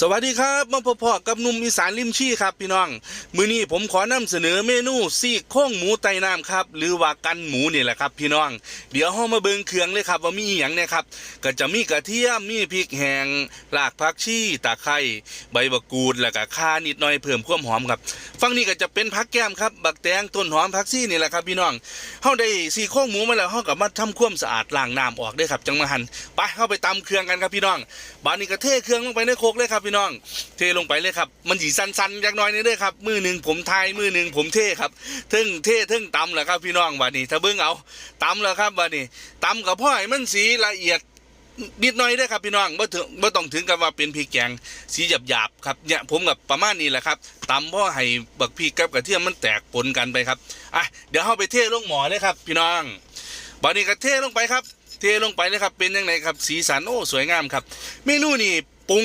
สวัสดีครับมาพบๆกับนุ่มอีสานริมชี่ครับพี่น้อง มื้อนี้ผมขอนำเสนอเมนูซี่โครงหมูไตน้ำครับ หรือว่ากันหมูนี่แหละครับ พี่น้อง เดี๋ยวเฮามาเบิงเครื่องเลยครับ ว่ามีอหยังเนี่ยครับ ก็จะมีกระเทียมมีพริกแห้งรากผักชีตะไคร้ใบบักกูดแล้วก็ข่านิดหน่อยเพิ่มความหอมครับฝั่งนี้ก็จะเป็นผักแก้มครับบักแตงต้นหอมผักชีนี่แหละครับ พี่น้องเฮาได้ซี่โครงหมูมาแล้วเฮาก็มาทำความสะอาดล้างน้ำออกเด้ครับจังมาหันไปเฮาไปตำเครื่องกันครับพี่น้องบานนี้ก็เทเครื่องลงไปในโคกเลยครับพี่น้อง เทลงไปเลยครับ มันสีสันๆจักหน่อยนี่เด้อครับ มือหนึ่งผมทายมือหนึ่งผมเทครับเทึ่งเททึ่งตำแหละครับ พี่น้องบานนี้ถ้าเบิ่งเอาตำแล้วครับบานนี้ตำกับพ่อให้มันสีละเอียดนิดหน่อยเด้ครับพี่น้องบ่ถึงบ่ต้องถึงกับว่าเป็นพริกแกงสีหยาบๆครับเนี่ยผมกับประมาณนี้แหละครับตำพ่อให้บักพริกกับกระเทียมมันแตกปนกันไปครับอะเดี๋ยวเฮาไปเทลงหมอเลยครับ พี่น้องบานนี้ก็เทลงไปครับ เทลงไปเลยครับเป็นยังไงครับ สีสันโอ้สวยงามครับ เมนูนี่ปรุง